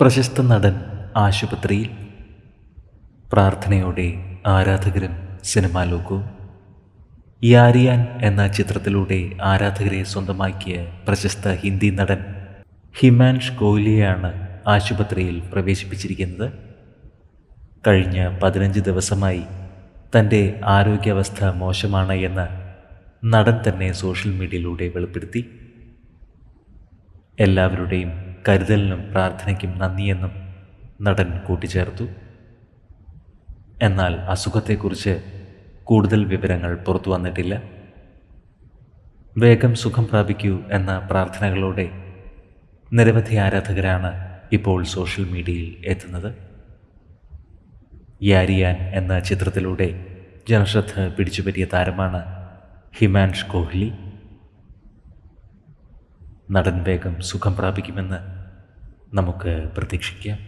പ്രശസ്ത നടൻ ആശുപത്രിയിൽ. പ്രാർത്ഥനയോടെ ആരാധകരും സിനിമാ ലോകവും. യാരിയാൻ എന്ന ചിത്രത്തിലൂടെ ആരാധകരെ സ്വന്തമാക്കിയ പ്രശസ്ത ഹിന്ദി നടൻ ഹിമാൻഷ് കോഹ്ലിയെയാണ് ആശുപത്രിയിൽ പ്രവേശിപ്പിച്ചിരിക്കുന്നത്. കഴിഞ്ഞ പതിനഞ്ച് ദിവസമായി തന്റെ ആരോഗ്യാവസ്ഥ മോശമാണ് എന്ന് നടൻ തന്നെ സോഷ്യൽ മീഡിയയിലൂടെ വെളിപ്പെടുത്തി. എല്ലാവരുടെയും കരുതലിനും പ്രാർത്ഥനയ്ക്കും നന്ദിയെന്നും നടൻ കൂട്ടിച്ചേർത്തു. എന്നാൽ അസുഖത്തെക്കുറിച്ച് കൂടുതൽ വിവരങ്ങൾ പുറത്തു വന്നിട്ടില്ല. വേഗം സുഖം പ്രാപിക്കൂ എന്ന പ്രാർത്ഥനകളോടെ നിരവധി ആരാധകരാണ് ഇപ്പോൾ സോഷ്യൽ മീഡിയയിൽ എത്തുന്നത്. യാരിയാൻ എന്ന ചിത്രത്തിലൂടെ ജനശ്രദ്ധ പിടിച്ചുപറ്റിയ താരമാണ് ഹിമാൻഷ് കോഹ്ലി. നടൻ വേഗം സുഖം പ്രാപിക്കുമെന്ന് നമുക്ക് പ്രതീക്ഷിക്കാം.